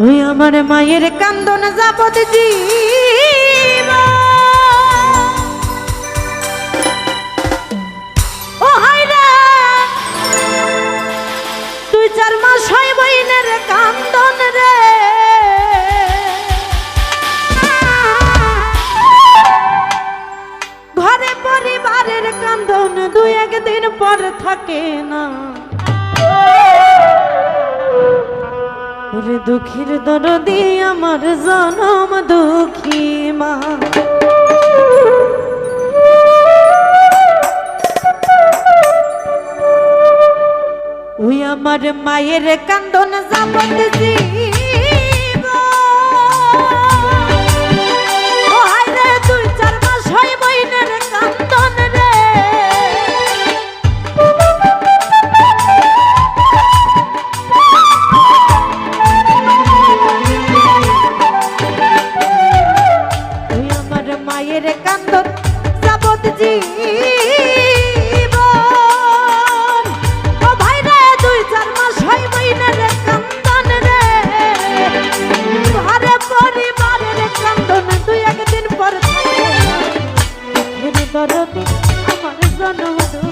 ওই আমার মায়ের কান্দন যাবত জীব। চার মাস হয় বইনের কান্দন রে। ঘরে পরিবারের কান্দন দুই একদিন পর থাকে না। ওরে দুঃখীর দরদি আমার জনম দুঃখী মা। ওই আমার মায়ের কান্দন যাবত জীব আমার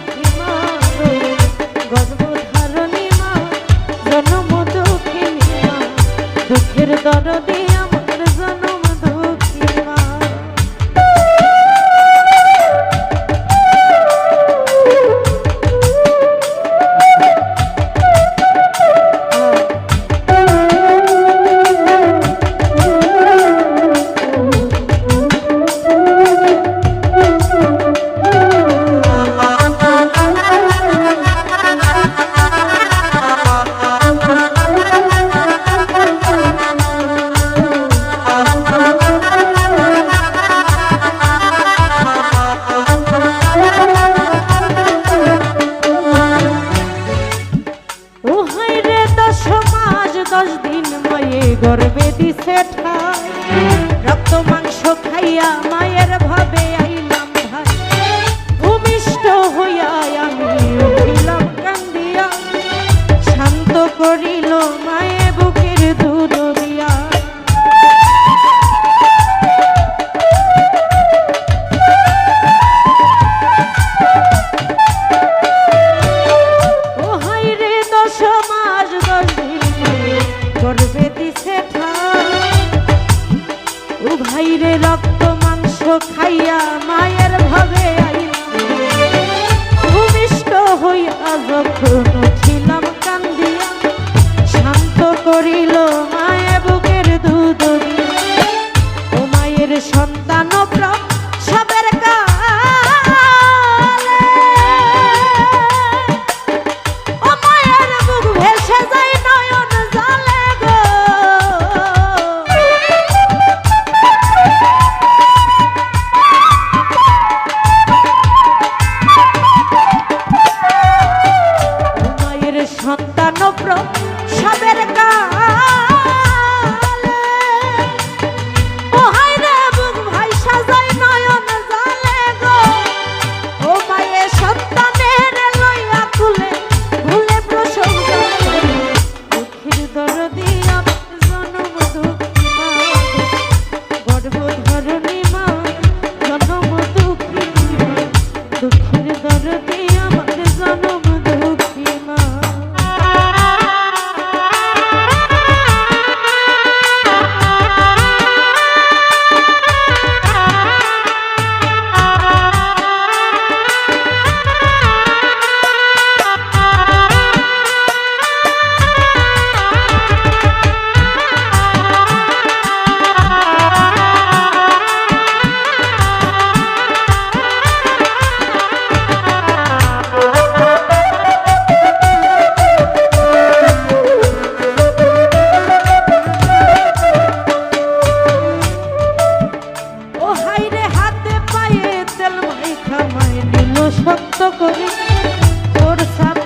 খাইয়া মায়ের ভাবে আইলাম ভাই। ভূমিষ্ঠ হইয়া আমি উঠিলাম কান্দিয়া। শান্ত করিল মায়ে বুকের দুধ দিয়া। দিছে ঠাই। রে রক্ত খাইয়া মায়ের ভাবে আইলাম ভূমিষ্ঠ হইয়া যখন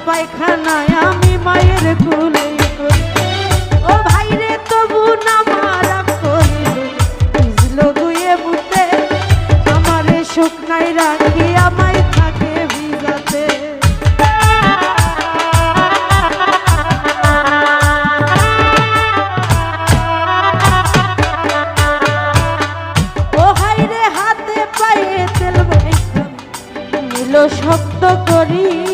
পায়খানায় আমি মায়ের কুলে ও ভাই রে তবু না মারা করিল ভিজলো দুয়ে বুতে আমারে শুকনায় রাখি আমায় থাকে ভিজাতে। শক্ত করি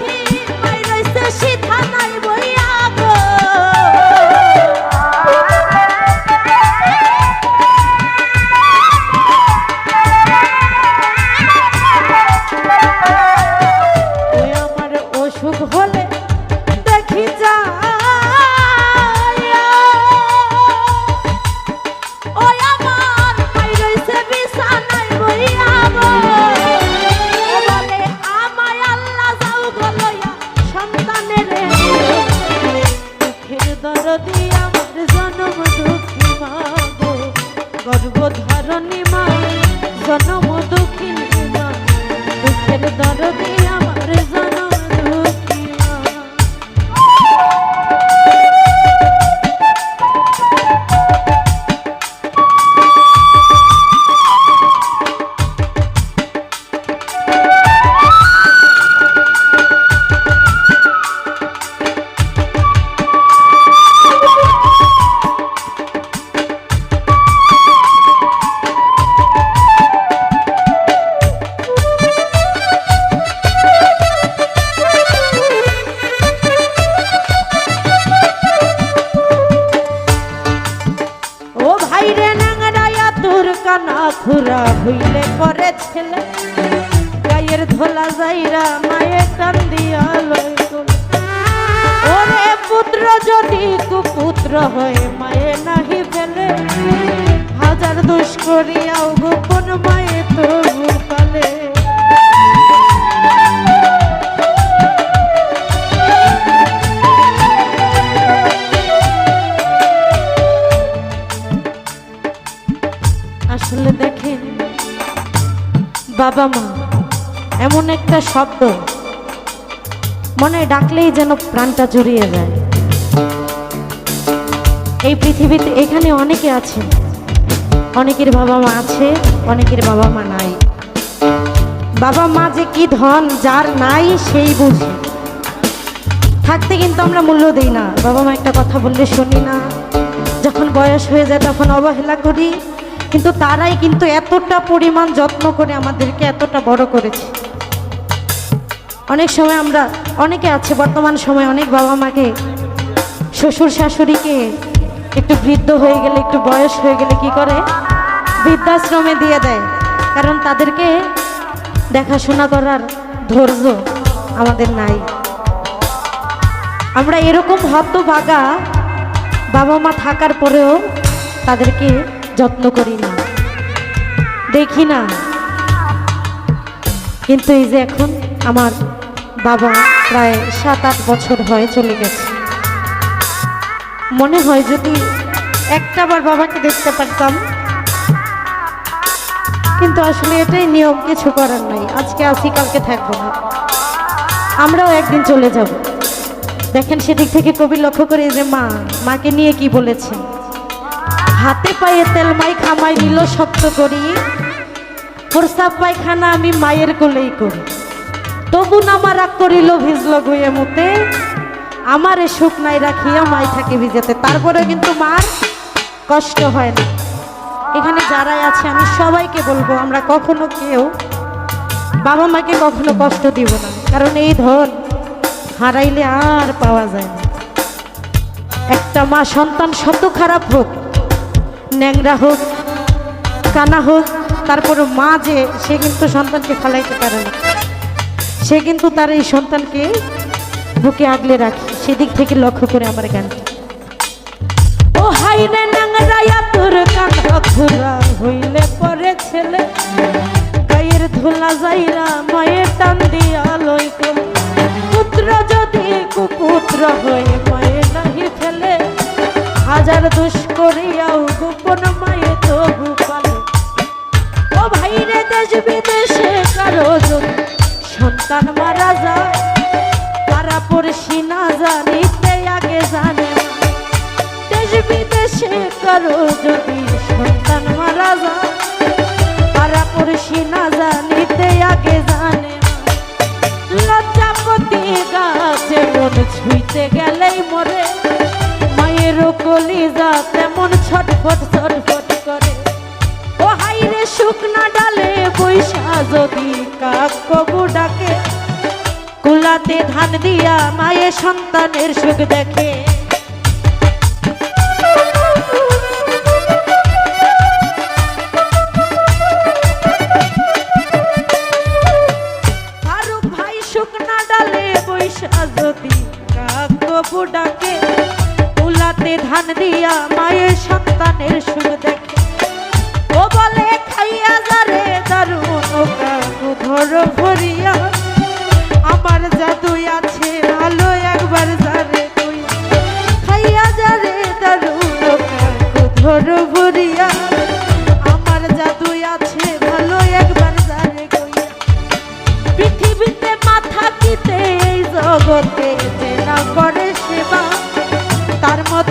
হইলে পরে ছেলে। গায়ের ধোলা যাইরা মায়ের টান দিয়া লই। ওরে পুত্র, যদি কুপুত্র হয়ে, মায়ে নাহি ফেলে। হাজার দোষ করিয়াও গোপন মায়ে তবু পালে। আসলে দেখেন বাবা মা, এমন একটা শব্দ মনে ডাকলেই যেন প্রাণটা জড়িয়ে যায়। এই পৃথিবীতে এখানে অনেকে আছে, অনেকের বাবা মা আছে, অনেকের বাবা মা নাই। বাবা মা যে কি ধন, যার নাই সেই বুঝে। থাকতে কিন্তু আমরা মূল্য দিই না। বাবা মা একটা কথা বললে শুনি না। যখন বয়স হয়ে যায় তখন অবহেলা করি। কিন্তু তারাই কিন্তু এতটা পরিমাণ যত্ন করে আমাদেরকে এতটা বড় করেছে। অনেক সময় আমরা, অনেকে আছে, বর্তমান সময়ে অনেক বাবা মাকে, শ্বশুর শাশুড়িকে একটু বৃদ্ধ হয়ে গেলে, একটু বয়স হয়ে গেলে কি করে? বৃদ্ধাশ্রমে দিয়ে দেয়। কারণ তাদেরকে দেখাশোনা করার ধৈর্য আমাদের নাই। আমরা এরকম হতভাগা বাবা মা থাকার পরেও তাদেরকে যত্ন করি না। দেখি না। কিন্তু এই যে এখন আমার বাবা প্রায় সাত আট বছর হয়ে চলে গেছে। মনে হয় যদি একটা একটাবার বাবাকে দেখতে পারতাম। কিন্তু আসলে এটাই নিয়ম, কিছু করার নাই। আজকে আসি কালকে থাকব না। আমরাও একদিন চলে যাব। দেখেন সেদিক থেকে কবি লক্ষ্য করে যে মা, মাকে নিয়ে কি বলেছে। হাতে পায়ে তেল মাই খামাই নিল শক্ত করি। প্রস্তাব পায়খানা আমি মায়ের কোলেই করি। তবু নামা রাগ করিল ভিজল গুয়ে মুতে। আমার এ সুখ নাই রাখিয়া মাই থাকে ভিজেতে। তারপরে কিন্তু মার কষ্ট হয় না। এখানে যারাই আছে, আমি সবাইকে বলব, আমরা কখনো কেউ বাবা মাকে কখনো কষ্ট দিব না। কারণ এই ধন হারাইলে আর পাওয়া যায় না। একটা মা সন্তান শত খারাপ হোক ন্যাংরা হোক, কানা হোক তারপরে মা যে, সে কিন্তু সন্তানকে ফালাইতে পারে না। সে কিন্তু তার এই সন্তানকে বুকে আগলে রাখে। সেদিক থেকে লক্ষ্য করে আমার গায়ের ধুলা যাইরা মায়ের টান দিয়া কারও যদি সন্তান মন তেমন ছটফট ছটফট করে। ও শুকনা ডালে বৈশা যদি কাক কবু ডাকে, কুলাতে ধান দিয়া মায়ের সন্তানের সুখ দেখে। ডাকে। ধান দিয়া মায়ের সন্তানের সুখ দেখে। ও বলে, খাইয়া যারে দারুণ ভরিয়া। আমার জাদু আছে ভালো একবার যারে তুই। খাইয়া যারে দারুণ ভরিয়া।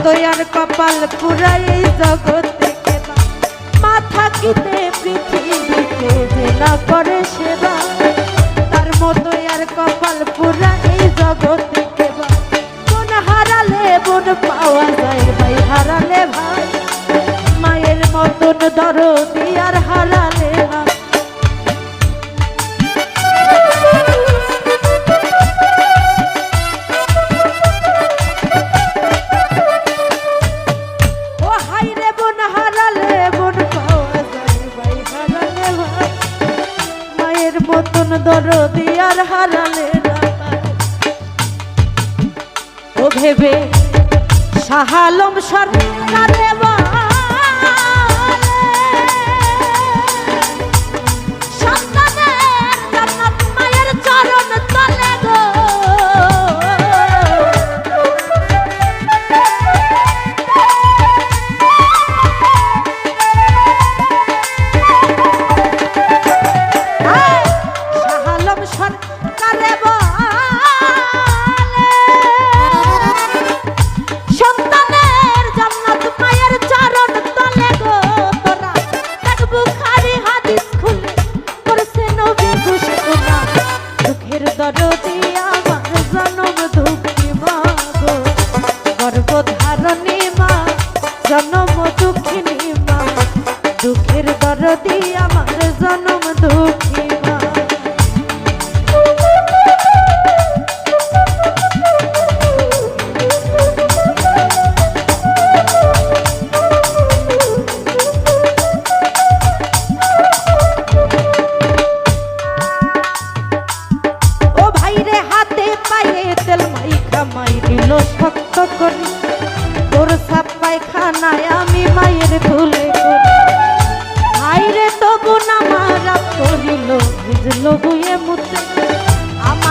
আর কপাল পুরাই জগতে মাথা কিনে পৃথিবীতে যে না করে সেবা, তার মতো আর কপাল পুরাই জগতে বোন হারালে পাওয়া যায়, ভাই হারালে ভাই। মায়ের মতন দরদি আর শাহালম সরকারে সন্তানের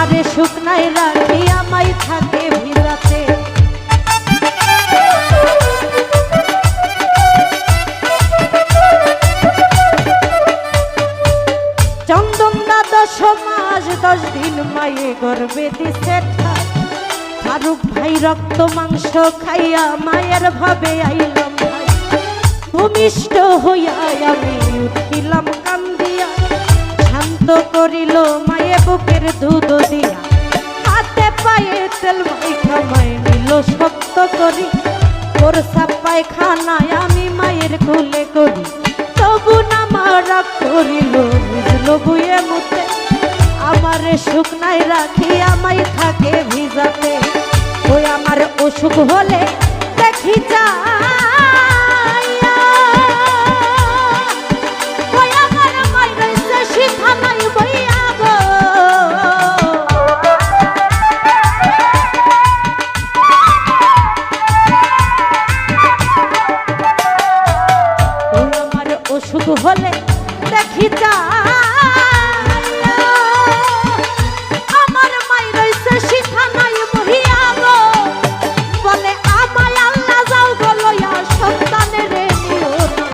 আমারে শুকনাই রাখি আমাই থাকে ভিজাতে চন্দন দাদা সমাজ দশ দিন মায়ে গর্বে দিছে। ফারুক ভাই রক্ত মাংস খাইয়া মায়ের ভাবে আইলাম ভাই ভূমিষ্ঠ হইয়া আমি উঠিলাম শান্ত করিল মায়ে বুকের দুধ দিয়া। হাতে পায়ে তেল খামাই নিল শক্ত করি। ওর সাপাই খানায় আমি মায়ের কোলে করি। তবু না মারা করিল, বুঝলো বুয়ে মুতে। আমারে শুকনাই রাখি আমায় থাকে ভিজাতে। ওই আমার অসুখ হলে দেখি যাইয়া।